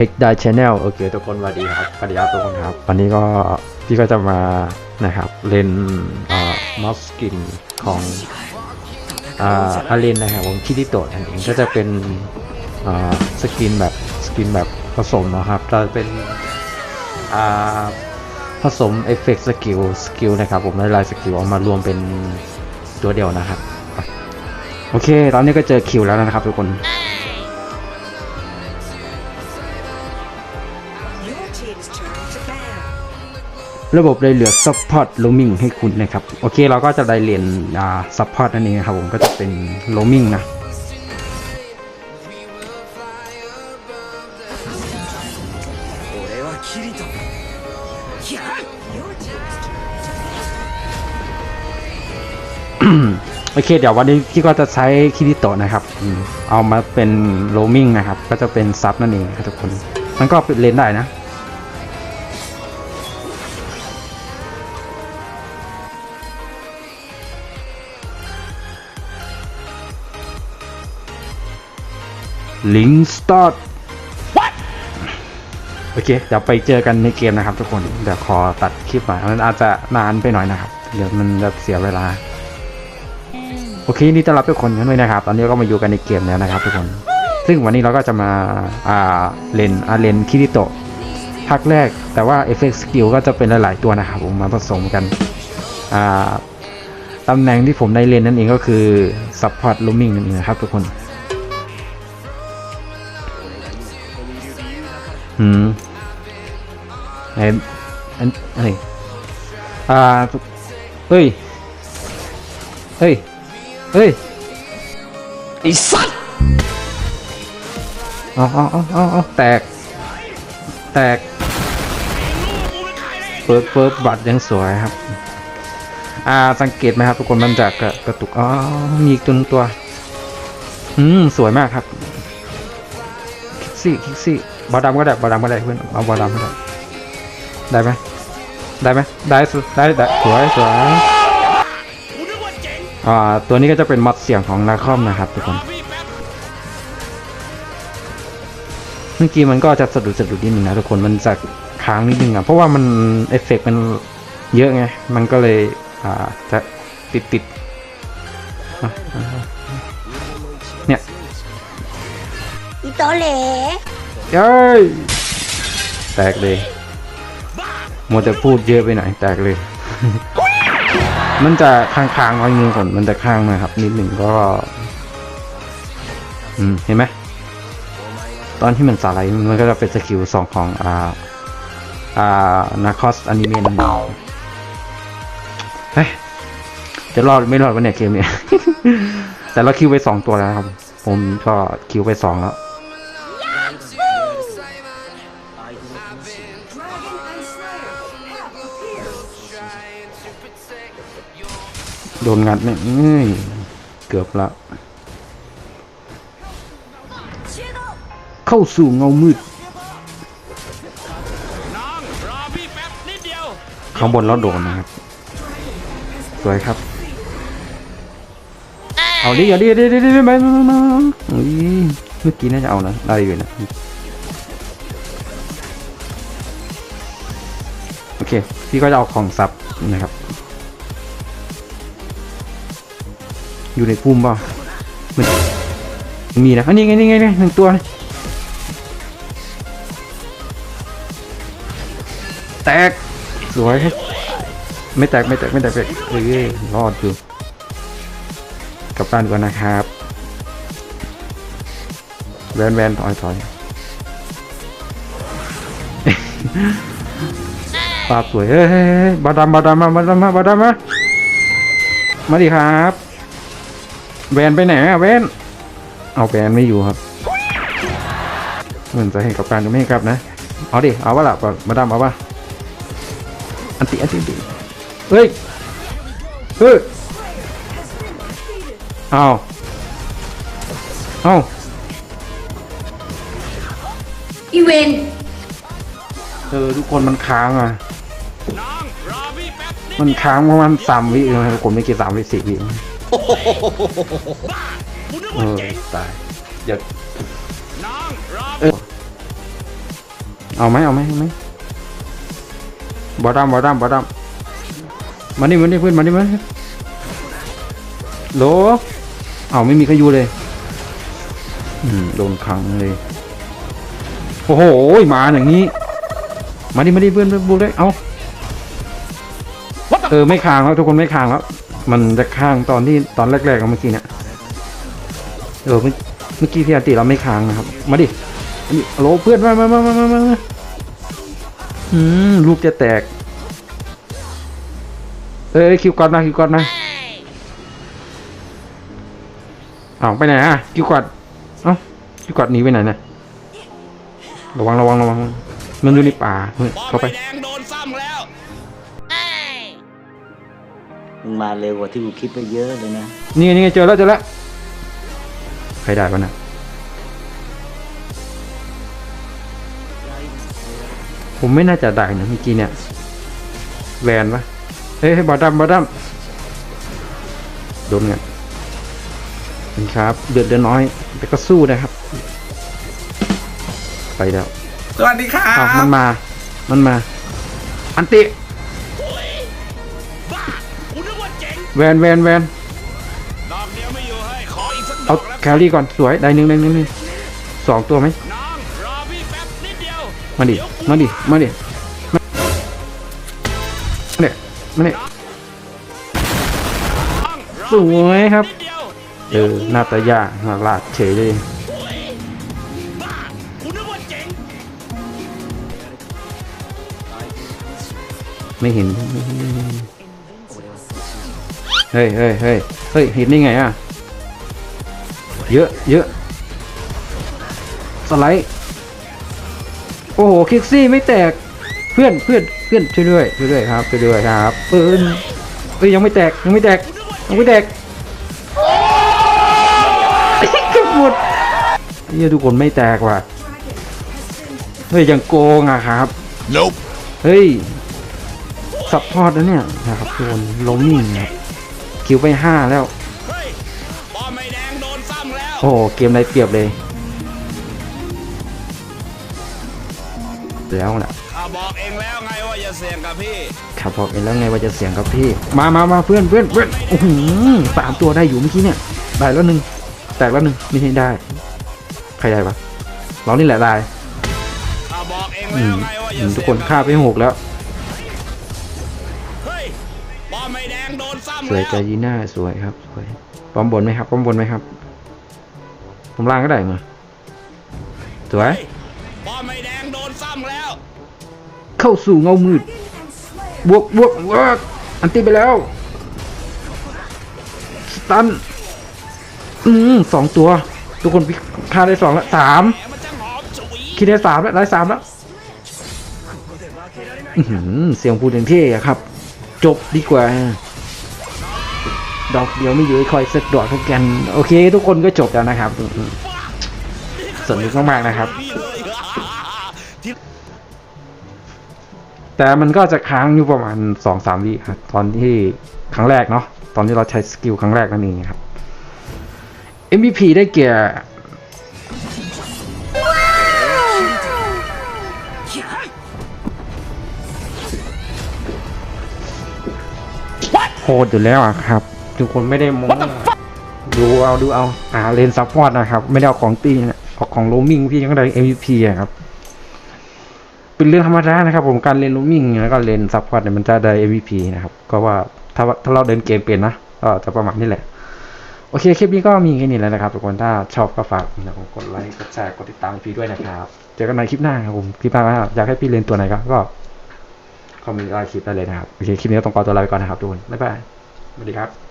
เอกได้ชแนลโอเคทุกคนสวัสดีครับสวัสดีครับทุกคนครับ วันนี้ก็พี่ก็จะมานะครับเล่นเอ่อมอสกินของอ่าอาเลนนะครับผมคิดิโตะนั่นเองก็จะเป็นอ่าสกินแบบสกินแบบผสมนะครับจะเป็นอ่าผสมเอฟเฟกต์สกิลสกิลนะครับผมหลายๆสกิลเอามารวมเป็นตัวเดียวนะครับ โอเค ตอนนี้ก็เจอคิวแล้วนะครับทุกคน ระบบได้เหลือซัพพอร์ตโลมิ่งให้คุณนะครับ โอเคเราก็จะได้เรียน support นั่นเองครับผมก็จะเป็นโลมิ่งนะโอเค เดี๋ยววันนี้พี่ก็จะใช้คิริโตนะครับ เอามาเป็นโรมิงนะครับ ก็จะเป็นซับนั่นเองครับทุกคน มันก็เป็เลนได้นะ ลิงสตาร์ทโอเค เดี๋ยวไปเจอกันในเกมนะครับทุกคน เดี๋ยวขอตัดคลิปหน่อยมันอาจจะนานไปหน่อยนะครับ เดี๋ยวมันจะเสียเวลา โอเคนดีต้อนรับทุกคนกันด้วยนะครับ ตอนนี้ก็มาอยู่กันในเกมแล้วนะครับทุกคน ซึ่งวันนี้เราก็จะมาอ่าเลนอาเลนคิริโตะภาคแรก แต่ว่าเอฟเฟกต์สกิลก็จะเป็นหลาย ๆ ตัวนะครับผมมาผสมกัน อ่าตำแหน่งที่ผมได้เลนนั่นเองก็คือ Support Roaming นั่นเองนะครับทุกคน อืมไอ้อันอะไรอ่าเฮ้ย เฮ้ย เฮ้ย ไอ้สัตว์เอาเอาเอาเอาเอาแตก แตก เปิดเปิดบัตรยังสวยครับ อ่า สังเกตไหมครับ ทุกคนมันจะกระกระตุก อ๋อ มีอีกตัวหนึ่งตัว อืม สวยมากครับ คิกซี่ คิกซี่ บอดำก็ได้บอดำก็ได้เพื่อนเอาบอดำก็ได้ได้ไหมได้ไหมได้ได้ได้สวยสวยอ่าตัวนี้ก็จะเป็นมัดเสียงของนาคอมนะครับทุกคนเมื่อกี้มันก็จะสะดุดสะดุดนิดนึงนะทุกคนมันจะค้างนิดนึงอะเพราะว่ามันเอฟเฟกต์มันเยอะไงมันก็เลยอ่าจะติดติดเนี่ยอีโตเล เย้ยแตกเลยมัวแต่พูดเยอะไปหน่อยแตกเลย มันจะค้างๆไว้นึงก่อนมันจะค้างหนะครับ นิดหนึ่งก็ อืมเห็นไหมตอนที่มันสไลด์มันก็จะเป็นสกิลสองของอ่าอ่านาคอสอนิเมะนั่นเองเฮ้ยจะรอดไม่รอดวันเนี่ยเกมเนี่ย แต่เราคิวไปสองตัวแล้วนะครับ ผมก็คิวไปสองแล้ว โดนงัดเนี่ยเกือบละ เข้าสู่เงามืดน้องบนเข้างบนแล้วโดนนะครับ สวยครับ เอาดิเอาดิเอาดิเอาดิเดิมามามามาอุ้ยเมื่อกี้น่าจะเอานะได้อยู่นะ เค พี่ก็จะเอาของซับนะครับ อยู่ในพุ่มเปล่ามันมีนะอันนี้ไงนี่ไงหนึ่งตัวนะแตก สวย ไม่แตก ไม่แตก ไม่แตกเลยเอ้ยรอดอยู่กับบ้านก่อนนะครับแวนแวนถอยถอย ปาบสวยเฮ้ยเฮ้ยเฮ้ยบาดามบาดามมาบาดามมาบาดามมามาดิครับแวนไปไหนอะแวนเอาแวนไม่อยู่ครับเหมือนจะให้กับการก็ไม่ให้กลับนะเอาดิเอาวะล่ะมาดามเอาวะอันติอันติอันติเฮ้ยเฮ้ยเอาเอาอีเวนเออทุกคนมันค้างอะ มันค้างประมาณสามวิเองผมไม่กี่สามวิสี่วิเออตายเดี๋ยวเออเอาไหมเอาไหมไหมบอดัมบอดัมบอดัมมานี่มานี่เพื่อนมานี่มาโหลเอาไม่มีใครอยู่เลยอืมโดนขังเลยโอ้โหมาอย่างนี้ มาดิมาดิเพื่อนเพื่อนบุกเลยเอา เออไม่ค้างแล้วทุกคนไม่ค้างแล้ว มันจะค้างตอนที่ตอนแรกๆเมื่อกี้เนี่ยเออเมื่อเมกี้พี่อาติเราไม่ค้างนะครับ มาดิมาดิโลเพื่อนมามามามามามาอืมลูกจะแตก เอ้ยคิวก่อนมาคิวก่อนมาเอาไปไหนอะคิวกอนเอ้าคิวกอนหนีไปไหนเนี่ยระวังระวังระวังมันอยู่ในป่าเข้าไป แดงโด มึงมาเร็วกว่าที่กูคิดไปเยอะเลยนะ นี่ไงนี่ไงเจอแล้วเจอแล้วใครได้ปะนะผมไม่น่าจะได้นะเมื่อกี้เนี่ยแวนปะเฮ้ยเฮ้ยบอดัมบอดัมโดนเงินครับเดือดเดือดน้อย แต่ก็สู้นะครับ ไปแล้วสวัสดีครัอ้าวมันบมา มันมา อันติ แวนแวนแวนดอกเดียวไม่อยู่ให้ขออีกสักดเอาอกแล้วแครี่ก่อนสวยได้หนึ่งได้หนึ่งหนึ่งสองตัวไหมน้องรอพี่แป๊บนิดเดียวมาดิเยวกูมาดิมาดิมาดิมาดิน้องรอสวยครับ นิดเดียวเออหน้าตายาหน้าลาดเฉยเลยบ้ากูนึกว่าเจ๋งไม่เห็นเฮ้ยเฮ้ยเฮ้ยเฮ้ยเห็นได้ไงอะ เยอะเยอะสไลด์โอ้โหคิกซี่ไม่แตกเพื่อนเพื่อนเพื่อนช่วยด้วยช่วยด้วยครับช่วยด้วยครับเพื่อนเอ้ยยังไม่แตกยังไม่แตกยังไม่แตกเกือบหมดเฮียทุกคนไม่แตกว่ะเฮ้ยยังโกงอะครับ Nope เฮ้ย ซัพพอร์ตนะเนี่ยนะครับทุกคนล้มนิ่งครับ คิวไปห้าแล้วเฮ้ยป้อมไฟแดงโดนซ้ำแล้วโอ้โหเกมไรเปรียบเลย แล้วนะข้าบอกเองแล้วไงว่าอย่าเสี่ยงกับพี่ขับบอกเองแล้วไงว่าจะเสียงกับพี่ มามามาเพื่อนเพื่อนเพื่อนโอ้โหสามตัวได้อยู่เมื่อกี้เนี่ยได้แล้วหนึ่งแตกแล้วหนึ่งไม่ใช่ได้ใครได้ปะเรานี่แหละได้ข้าบอกเองอืแล้วมไงว่าออืย่ามทุเสี่กยงคนฆ่าไปหกแล้ว ป้อมไฟแดงโดนซ้ำสวยแล้วใจยีน่าสวยครับ สวยป้อมบนไหมครับป้อมบนไหมครับ ผมล่างก็ได้มาสวยเฮ้ยป้อมไฟแดงโดนซ้ำแล้ว เข้าสู่เงามืด บวกบวกบวกอันตีไปแล้วสตันอืมสองตัว ทุกคนพิฆ่าได้สองแล้วสามแหมมันจังหอมฉุยคิดได้สามแล้วได้สามแล้วอื้อหือเสียงพูดอย่างเท่อะครับ จบดีกว่า ดอกเดียวไม่อยู่คอยสักดอกทุกกัน โอเค ทุกคนก็จบแล้วนะครับสนุกมากๆนะครับ แต่มันก็จะค้างอยู่ประมาณสองสามวิครับตอนที่ครั้งแรกเนาะตอนที่เราใช้สกิลครั้งแรกนั่นเองครับ MVP ได้แก่โห ดอยู่แล้วอะครับ ทุกคนไม่ได้โมงดูเอาดูเอาอ่าเลนซัพพอร์ตนะครับ ไม่ได้เอาของตีนะเอาของโรมิงพี่ยังได้ MVP อะครับ เป็นเรื่องธรรมดานะครับ ผมการเล่นลูมิ่งแล้วก็เล่นซัพพอร์ตเนี่ยมันจะได้ MVP นะครับ ก็ว่าถ้าถ้าเราเดินเกมเป็นนะก็จะประมาณนี้แหละโอเค คลิปนี้ก็มีแค่นี้แล้วนะครับทุกคน ถ้าชอบก็ฝากนะครับกดไลค์ กดแชร์ กดติดตามพี่ด้วยนะครับ เจอกันในคลิปหน้าครับผม คลิปหน้าอยากให้พี่เล่นตัวไหนก็ก็ คอมเมนต์ใต้คลิปได้เลยนะครับโอเคคลิปนี้ต้องขอตัวลาไปก่อนนะครับทุกคนบ๊ายบายสวัสดีครับ